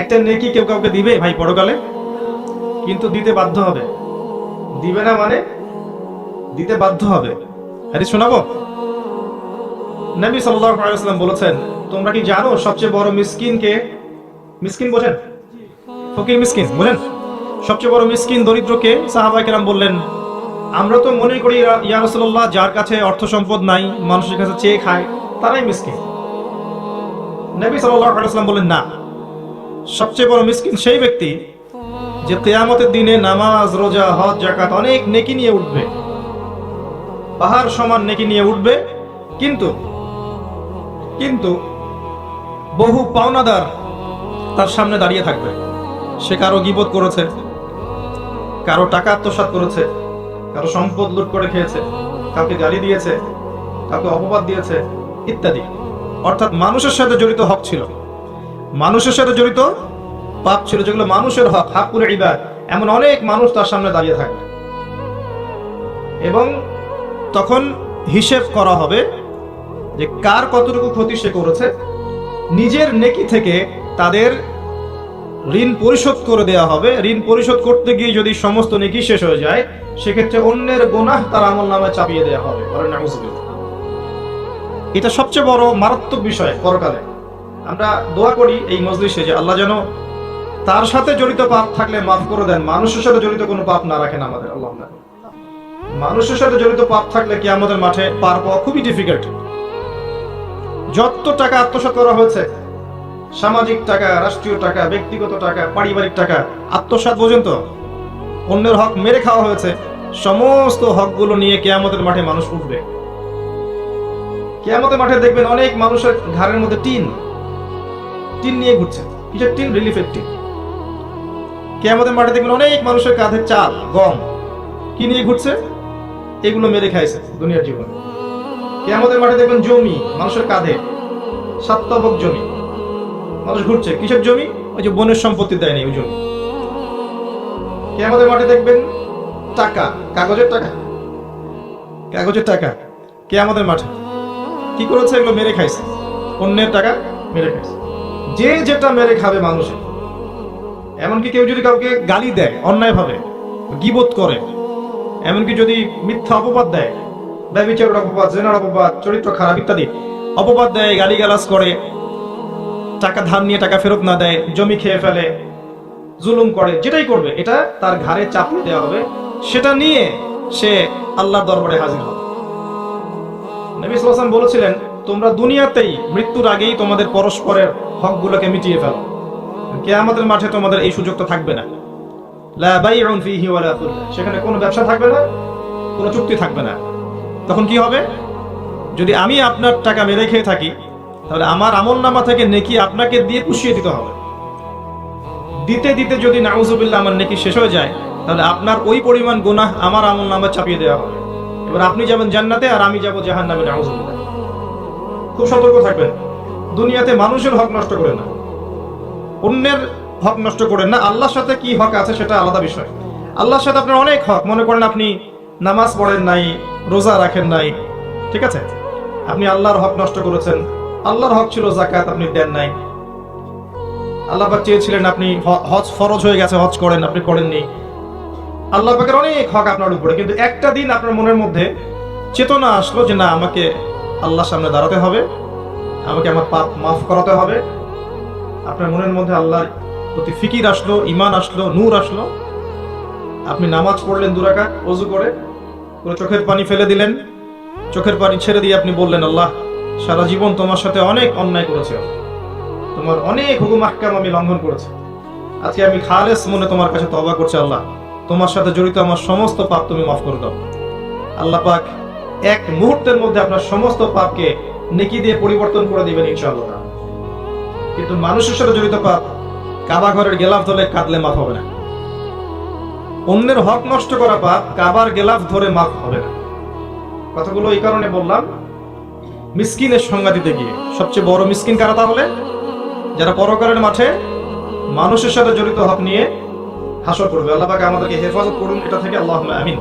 একটা নেকি কেউ কাউকে দিবে? ভাই, পরকালে। কিন্তু দিতে বাধ্য হবে। দিবে না মানে দিতে বাধ্য হবে। হাদিস শোনাবো? নবী সাল্লাল্লাহু আলাইহি ওয়াসাল্লাম বলেছেন, তোমরা কি জানো সবচেয়ে বড় মিসকিন কে মিসকিন বোঝেন? ফকির মিসকিন, বোঝেন? সবচেয়ে বড় মিসকিন দরিদ্রকে সাহাবায়ে কেরাম বললেন, আমরা তো মনে করি ইয়া- রাসূলুল্লাহ, যার কাছে অর্থ সম্পদ নাই, মানুষের কাছে চেয়ে খায়, তারাই মিসকিন। নবী সাল্লাল্লাহু আলাইহি ওয়াসাল্লাম বললেন, না। সবচেয়ে বড় মিসকিন সেই ব্যক্তি যে কেয়ামতের দিনে নামাজ, রোজা, হজ জাকাত অনেক নেকি নিয়ে উঠবে। পাহাড় সমান নেকি নিয়ে উঠবে, কিন্তু কিন্তু বহু পাওনাদার তার সামনে দাঁড়িয়ে থাকবে। সে কারও গিবত করেছে, কারও টাকা আত্মসাৎ করেছে, কারও সম্পদ লুট করে খেয়েছে, কাউকে গালি দিয়েছে, কাউকে অপবাদ দিয়েছে, ইত্যাদি। অর্থাৎ মানুষের সাথে জড়িত হক ছিল। মানুষের সাথে জড়িত পাপ ছিল যেগুলো মানুষের হক হাকুর ইবাদ। এমন অনেক মানুষ তার সামনে দাঁড়িয়ে থাকবে এবং তখন হিসেব করা হবে যে কার কতটুকু ক্ষতি সে করেছে, নিজের নেকি থেকে তাদের ঋণ পরিশোধ করে দেওয়া হবে। ঋণ পরিশোধ করতে গিয়ে যদি সমস্ত নেকি শেষ হয়ে যায়, সেক্ষেত্রে অন্যের গোনাহ তার আমল নামে চাপিয়ে দেওয়া হবে। এটা সবচেয়ে বড় মারাত্মক বিষয় পরকালে। আমরা দোয়া করি এই মজলিসে যে আল্লাহ যেন তার সাথে জড়িত পাপ থাকলে মাফ করে দেন। মানুষের সাথে জড়িত কোনো পাপ না রাখেন আমাদের, আল্লাহ মানুষের সাথে জড়িত পাপ থাকলে কি আমাদের মাঠে পার পাওয়া খুবই ডিফিকাল্ট যত টাকা আত্মসাৎ করা হয়েছে, সামাজিক টাকা, রাষ্ট্রীয় টাকা, ব্যক্তিগত টাকা, পারিবারিক টাকা, আত্মসাৎ পর্যন্ত অন্যের হক মেরে খাওয়া হয়েছে, সমস্ত হকগুলো নিয়ে কেয়ামতের মাঠে মানুষ উঠবে। কেয়ামতের মাঠে দেখবেন অনেক মানুষের ঘাড়ের মধ্যে টিন। টিন নিয়ে ঘুরছে। কিসের টিন? রিলিফের টিন। কেয়ামতের মাঠে দেখবেন অনেক মানুষের কাঁধে চাল, গম। কি নিয়ে ঘুরছে? এগুলো মেরে খাইছে দুনিয়ার জীবনে। কেয়ামতের মাঠে দেখবেন জমি, মানুষের কাঁধে সাত্তবক জমি। মানুষ ঘুরছে, কিসের জমি? ওই যে বনের সম্পত্তি দেয়নি ওই জমি। কেয়ামতের মাঠে দেখবেন টাকা, কাগজের টাকা। কাগজের টাকা কে কেয়ামতের মাঠে। কি করেছে? এগুলো মেরে খাইছে। অন্যের টাকা মেরে খাইছে। যে যেটা মেরে খাবে মানুষের। এমনকি কেউ যদি কাউকে গালি দেয়, অন্যায়ভাবে গিবোধ করে, এমনকি যদি মিথ্যা অপবাদ দেয়, ব্যবচারের অপবাদ, জেনার অপবাদ, চরিত্র খারাপ ইত্যাদি অপবাদ দেয় গালি গালাস করে, টাকা ধার নিয়ে টাকা ফেরত না দেয়, জমি খেয়ে ফেলে, জুলুম করে, যেটাই করবে, এটা তার ঘাড়ে চাপিয়ে দেওয়া হবে, সেটা নিয়ে সে আল্লাহর দরবারে হাজির হবে। নবী বলেছিলেন, তোমরা দুনিয়াতেই মৃত্যুর আগেই তোমাদের পরস্পরের হকগুলোকে মিটিয়ে ফেলো। কেয়ামতের মাঠে তোমাদের এই সুযোগটা থাকবে না। সেখানে কোনো ব্যবসা থাকবে না, কোনো চুক্তি থাকবে না। তখন কি হবে? যদি আমি আপনার টাকা মেরে খেয়ে থাকি, তাহলে আমার আমল নামা থেকে নেকি আপনাকে দিয়ে পুষিয়ে দিতে হবে। দিতে দিতে যদি নাউজুবিল্লাহ আমার নেকি শেষ হয়ে যায়, তাহলে আপনার ওই পরিমাণ গুনাহ আমার আমল নামা চাপিয়ে দেওয়া হবে। এবার আপনি যাবেন জান্নাতে আর আমি যাব জাহান্নামে নাউজুবিল্লাহ খুব সতর্ক থাকবেন। দুনিয়াতে মানুষের হক নষ্ট করে না। অন্যের হক নষ্ট করেন না, আল্লাহর সাথে কি হক আছে সেটা আলাদা বিষয়। আল্লাহর সাথে আপনার অনেক হক, মনে করেন আপনি নামাজ পড়েন নাই, রোজা রাখেন নাই, ঠিক আছে? আপনি আল্লাহর হক নষ্ট করেছেন, আল্লাহর হক ছিল জাকাত আপনি দেন নাই। আল্লাহ পাক চেয়েছিলেন আপনি হজ ফরজ হয়ে গেছে, হজ করেন, আপনি করেননি। আল্লাহ পাকের অনেক হক আপনার উপরে, কিন্তু একটা দিন আপনার মনের মধ্যে চেতনা আসলো যে না, আমাকে আল্লাহর সামনে দাঁড়াতে হবে, আমাকে আমার পাপ মাফ করাতে হবে। আপনার মনের মধ্যে আল্লাহর প্রতি ফিকির আসলো ইমান আসলো, নূর আসলো। আপনি নামাজ পড়লেন দুরাকাত অজু করে, পুরো চোখের পানি ফেলে দিলেন। চোখের পানি ছেড়ে দিয়ে আপনি বললেন, আল্লাহ, সারা জীবন তোমার সাথে অনেক অন্যায় করেছে। তোমার অনেক হুকুম, আহকাম আমি লঙ্ঘন করেছি। আজকে আমি খালেস মনে তোমার কাছে তবা করছি, আল্লাহ, তোমার সাথে জড়িত আমার সমস্ত পাপ তুমি মাফ করে দাও। আল্লাহ পাক এক মুহূর্তের মধ্যে আপনার সমস্ত পাপকে নেকি দিয়ে পরিবর্তন করে দিবেন, ইনশাআল্লাহ। কিন্তু মানুষের সাথে জড়িত পাপ, কাবা ঘরের গেলাফ ধরে কাঁদলে মাফ হবে না। অন্যের হক নষ্ট করা পাপ, কাবার গেলাফ ধরে মাফ হবে না। কথাগুলো এই কারণে বললাম, মিসকিনের সংজ্ঞা দিতে গিয়ে। সবচেয়ে বড় মিসকিন কারা তাহলে? যারা পরকালের মাঠে মানুষের সাথে জড়িত হক নিয়ে হাসর করবে। আল্লাহ আমাদেরকে হেফাজত করুন, এটা থেকে আল্লাহ আমিন।